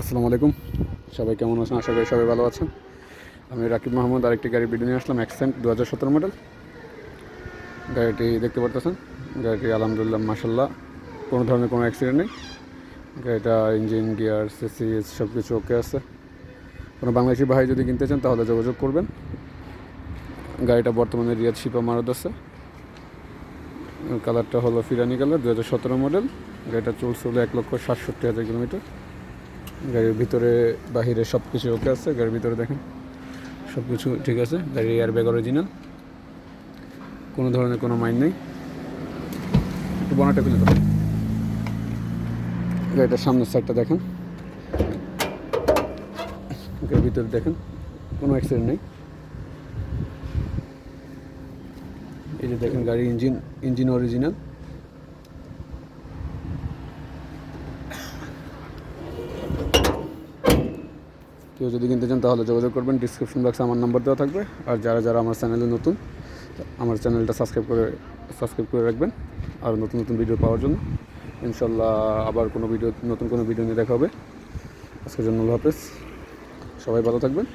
আসসালামু আলাইকুম। সবাই কেমন আছেন? আশা করি সবাই ভালো আছেন। আমি রাকিব মাহমুদ, আরেকটি গাড়ি ভিডিও নিয়ে আসলাম অ্যাক্সেন্ট দু হাজার সতেরো মডেল গাড়িটি দেখতে পারতেছেন? গাড়িটি আলহামদুলিল্লাহ মাসাল্লাহ কোনো ধরনের কোনো অ্যাক্সিডেন্ট নেই। গাড়িটা ইঞ্জিন গিয়ার সিসি সব কিছু ওকে আছে। কোনো বাংলাদেশি ভাই যদি কিনতে চান, তাহলে যোগাযোগ করবেন। গাড়িটা বর্তমানে রিয়াদ শিপা মারদ আছে। কালারটা হলো ফিরানি কালার দু হাজার সতেরো মডেল গাড়িটা চলছে হলো এক লক্ষ সাতষট্টি হাজার কিলোমিটার। গাড়ির ভিতরে, বাহিরে সব কিছু ওকে আছে? গাড়ির ভিতরে দেখেন। সব কিছু ঠিক আছে? গাড়ির এয়ার ব্যাগ অরিজিনাল কোনো ধরনের কোনো মাইন নেই। একটু বনাটা খুলে গাড়িটার সামনের সাইডটা দেখেন। গাড়ির ভিতরে দেখেন, কোনো অ্যাক্সিডেন্ট নেই। এই যে দেখেন, গাড়ির ইঞ্জিন ইঞ্জিন অরিজিনাল কেউ যদি কিনতে চান তাহলে যোগাযোগ করবেন। ডিসক্রিপশন বক্সে আমার নাম্বার দেওয়া থাকবে। আর যারা যারা আমার চ্যানেলে নতুন, আমার চ্যানেলটা সাবস্ক্রাইব করে সাবস্ক্রাইব করে রাখবেন। আর নতুন নতুন ভিডিও পাওয়ার জন্য। ইনশাল্লাহ আবার কোনো ভিডিও নতুন কোনো ভিডিও নিয়ে দেখা হবে। আজকের জন্য হাফেজ। সবাই ভালো থাকবেন।